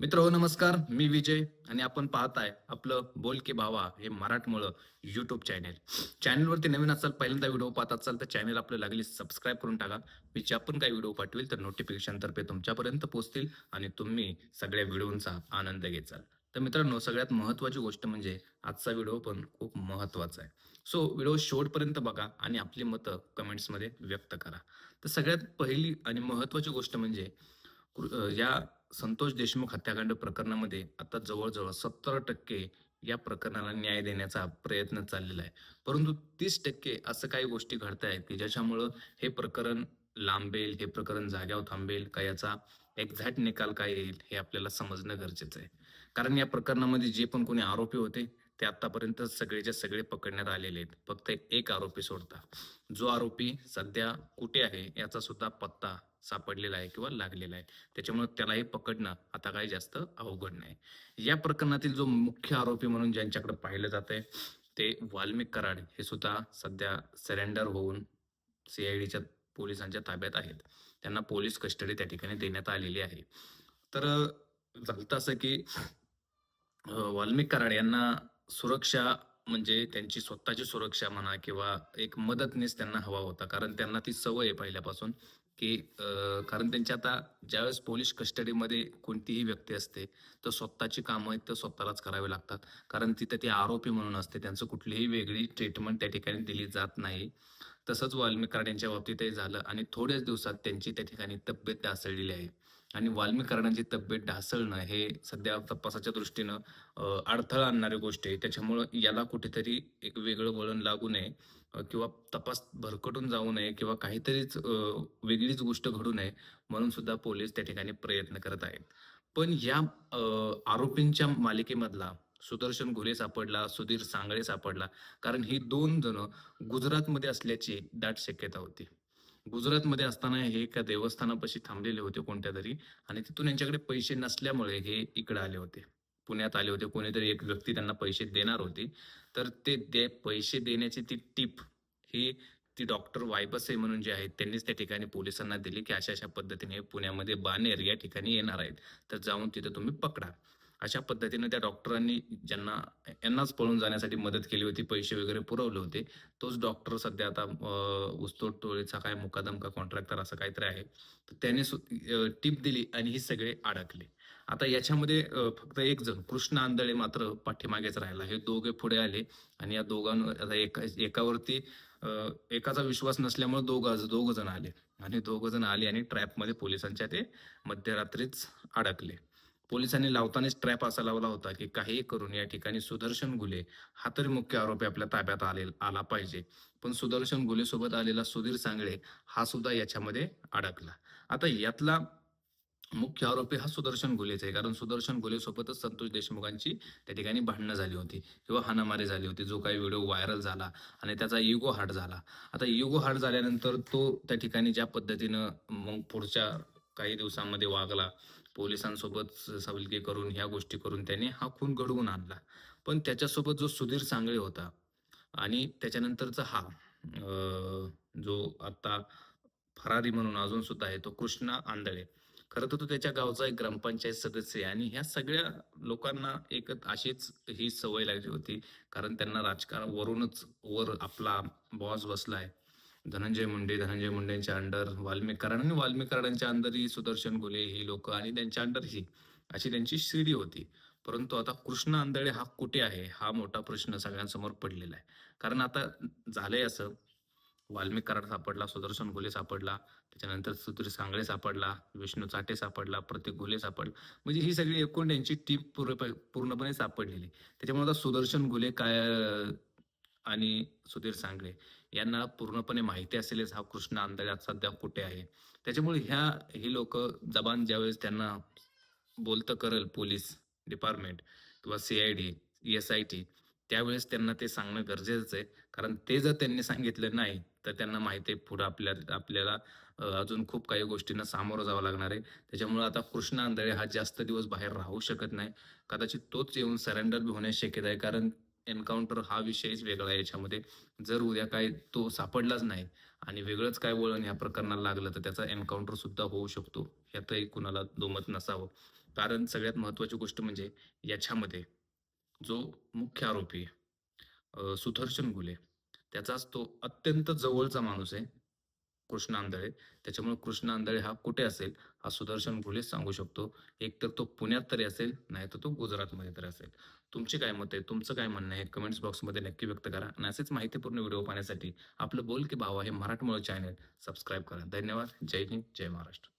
मित्र हो नमस्कार. मी विजय आणि आपण पाहताय आपलं बोल की भावा हे मराठमोळं युट्यूब चॅनेल चॅनलवरती नवीन असाल पहिल्यांदा व्हिडिओ पाहत असाल तर चॅनल आपलं लागली सबस्क्राईब करून टाका. मी ज्या पण काही व्हिडिओ पाठवेल तर नोटिफिकेशन तर्फे तुमच्यापर्यंत पोहोचतील आणि तुम्ही सगळ्या व्हिडिओंचा आनंद घेचाल तर मित्रांनो सगळ्यात महत्त्वाची गोष्ट म्हणजे आजचा व्हिडिओ पण खूप महत्त्वाचा आहे. सो व्हिडिओ शेवटपर्यंत बघा आणि आपली मतं कमेंट्समध्ये व्यक्त करा. तर सगळ्यात पहिली आणि महत्त्वाची गोष्ट म्हणजे या संतोष देशमुख हत्याकांड प्रकरणामध्ये आता जवळजवळ सत्तर टक्के या प्रकरणाला न्याय देण्याचा प्रयत्न चाललेला आहे. परंतु तीस टक्के असं काही गोष्टी घडत आहेत की ज्याच्यामुळं हे प्रकरण लांबेल हे प्रकरण जाग्यावर थांबेल का याचा एक्झॅक्ट निकाल काय येईल हे आपल्याला समजणं गरजेचं आहे. कारण या प्रकरणामध्ये जे पण कोणी आरोपी होते ते आतापर्यंत सगळेच्या सगळे पकडण्यात आलेले आहेत. फक्त एक आरोपी सोडता. जो आरोपी सध्या कुठे आहे याचा सुद्धा पत्ता सापडलेला आहे किंवा लागलेला आहे. त्याच्यामुळे त्यालाही पकडणं आता काही जास्त अवघड नाही. या प्रकरणातील जो मुख्य आरोपी म्हणून ज्यांच्याकडे पाहिलं जात आहे ते वाल्मिक कराड हे सुद्धा सध्या सरेंडर होऊन सीआयडीच्या पोलिसांच्या ताब्यात आहेत. त्यांना पोलीस कस्टडी त्या ठिकाणी देण्यात आलेली आहे. तर झालं असं की वाल्मिक कराड यांना सुरक्षा म्हणजे त्यांची स्वतःची सुरक्षा म्हणा किंवा एक मदतनीस त्यांना हवा होता. कारण त्यांना ती सवय आहे पहिल्यापासून की कारण त्यांच्या आता ज्यावेळेस पोलीस कस्टडीमध्ये कोणतीही व्यक्ती असते तर स्वतःची कामं आहेत तर स्वतःलाच करावी लागतात. कारण तिथे ते आरोपी म्हणून असते. त्यांचं कुठलीही वेगळी ट्रीटमेंट त्या ठिकाणी दिली जात नाही. तसंच वाल्मिकार यांच्या बाबतीतही झालं आणि थोड्याच दिवसात त्यांची त्या ठिकाणी तब्येत ढासळलेली आहे. आणि वाल्मिक तब्येत ढासळणं हे सध्या तपासाच्या दृष्टीनं अडथळा आणणारी गोष्ट आहे. त्याच्यामुळं याला कुठेतरी एक वेगळं वळण लागू नये किंवा तपास भरकटून जाऊ नये किंवा काहीतरीच वेगळीच गोष्ट घडू नये म्हणून सुद्धा पोलीस त्या ठिकाणी प्रयत्न करत आहेत. पण या आरोपींच्या मालिकेमधला सुदर्शन घुले सापडला सुधीर सांगळे सापडला कारण ही दोन जण गुजरातमध्ये असल्याची दाट शक्यता होती. गुजरातमध्ये असताना हे एका देवस्थानापाशी थांबलेले होते कोणत्या तरी आणि तिथून यांच्याकडे पैसे नसल्यामुळे हे इकडे आले होते. पुण्यात आले होते. कोणीतरी एक व्यक्ती त्यांना पैसे देणार होती. तर ते दे पैसे देण्याची ती टीप ही ती डॉक्टर वायबसे म्हणून जे आहेत त्यांनीच त्या ठिकाणी पोलिसांना दिली की अशा अशा पद्धतीने पुण्यामध्ये बानेर या ठिकाणी येणार आहेत. तर जाऊन तिथे तुम्ही पकडा. अशा पद्धतीने त्या डॉक्टरांनी ज्यांना यांनाच पळून जाण्यासाठी मदत केली होती पैसे वगैरे पुरवले होते तोच डॉक्टर सध्या आता उस्तोड टोळीचा काय मुकादम का कॉन्ट्रॅक्टर असं काहीतरी आहे. तर त्याने टिप दिली आणि हे सगळे अडकले. आता याच्यामध्ये फक्त एक जण कृष्ण आंधळे मात्र पाठीमागेच राहिला. हे दोघे पुढे आले आणि या दोघांवर आता एका एकावरती एकाचा विश्वास नसल्यामुळे दोघ दोघ जण आले. आणि दोघ जण आले आणि ट्रॅपमध्ये पोलिसांच्या ते मध्यरात्रीच अडकले. पोलिसांनी लावतानाच ट्रॅप असा लावला होता की काही करून या ठिकाणी सुदर्शन गुले हा तरी मुख्य आरोपी आपल्या ताब्यात आले आला पाहिजे. पण सुदर्शन गुले सोबत आलेला सुधीर सांगळे हा सुद्धा याच्यामध्ये अडकला. आता यातला मुख्य आरोपी हा सुदर्शन गुलेचा आहे. कारण सुदर्शन गुले सोबतच संतोष देशमुखांची त्या ठिकाणी भांडणं झाली होती किंवा हाणामारी झाली होती. जो काही व्हिडिओ व्हायरल झाला आणि त्याचा युगो हार्ट झाला. आता युगो हार्ट झाल्यानंतर तो त्या ठिकाणी ज्या पद्धतीनं मग पुढच्या काही दिवसांमध्ये वागला पोलिसांसोबत सवलकी करून ह्या गोष्टी करून त्याने हा खून घडवून आणला. पण त्याच्यासोबत जो सुधीर सांगळे होता आणि त्याच्यानंतरचा हा जो आता फरारी म्हणून अजून सुद्धा आहे तो कृष्णा आंधळे. खरं तर तो त्याच्या गावचा एक ग्रामपंचायत सदस्य आहे आणि ह्या सगळ्या लोकांना एक अशीच ही सवय लागली होती कारण त्यांना राजकारण वरूनच वर आपला बॉस बसलाय. धनंजय मुंडे धनंजय मुंडेंच्या अंडर वाल्मिक कराड आणि वाल्मिक कराडांच्या ही सुदर्शन गुले ही लोक आणि त्यांच्या अंडर ही अशी त्यांची शिडी होती. परंतु आता कृष्ण आंधळे हा कुठे आहे? हा मोठा प्रश्न सगळ्यांसमोर पडलेला आहे. कारण आता झालंय असं. वाल्मिक कराड सापडला सुदर्शन घुले सापडला त्याच्यानंतर सुधीर सांगळे सापडला विष्णू चाटे सापडला प्रतीक घुले सापडला. म्हणजे ही सगळी एकूण त्यांची टीम पूर्णपणे सापडलेली त्याच्यामुळे आता सुदर्शन घुले काय आणि सुधीर सांगळे यांना पूर्णपणे माहिती असेलच हा कृष्ण आंधळे सध्या कुठे आहे. त्याच्यामुळे ह्या ही लोक जबान ज्यावेळेस त्यांना बोलतं करल पोलीस डिपार्टमेंट किंवा सीआयडी एस आय टी त्यावेळेस त्यांना ते सांगणं गरजेचं आहे. कारण ते जर त्यांनी सांगितलं नाही तर त्यांना माहिती आहे पुढं आपल्या आपल्याला अजून खूप काही गोष्टींना सामोरं जावं लागणार आहे. त्याच्यामुळे आता कृष्ण आंधळे हा जास्त दिवस बाहेर राहू शकत नाही. कदाचित तोच येऊन सरेंडर बी होण्याची शक्यता आहे. कारण एन्काउंटर हा विषयच वेगळा आहे याच्यामध्ये. जर उद्या काय तो सापडलाच नाही आणि वेगळंच काय वळण या प्रकरणाला लागलं तर त्याचा एन्काउंटर सुद्धा होऊ शकतो. यातही कुणाला दोमत नसावं. कारण सगळ्यात महत्त्वाची गोष्ट म्हणजे याच्यामध्ये जो मुख्य आरोपी आहे, सुदर्शन गुले त्याचाच तो अत्यंत जवळचा माणूस आहे. कृष्ण आंधळे. त्याच्यामुळे कृष्ण आंधळे हा कुठे असेल? हा सुदर्शन घुले सांगू शकतो. एक तर तो पुण्यात तरी असेल नाही तर तो गुजरातमध्ये तरी असेल. तुमचे काय मत आहे? तुमचं काय म्हणणं आहे? कमेंट्स बॉक्समध्ये नक्की व्यक्त करा. आणि असेच माहितीपूर्ण व्हिडिओ पाहण्यासाठी आपलं बोल की भावा हे मराठमोळ चॅनल सबस्क्राईब करा. धन्यवाद. जय हिंद. जय महाराष्ट्र.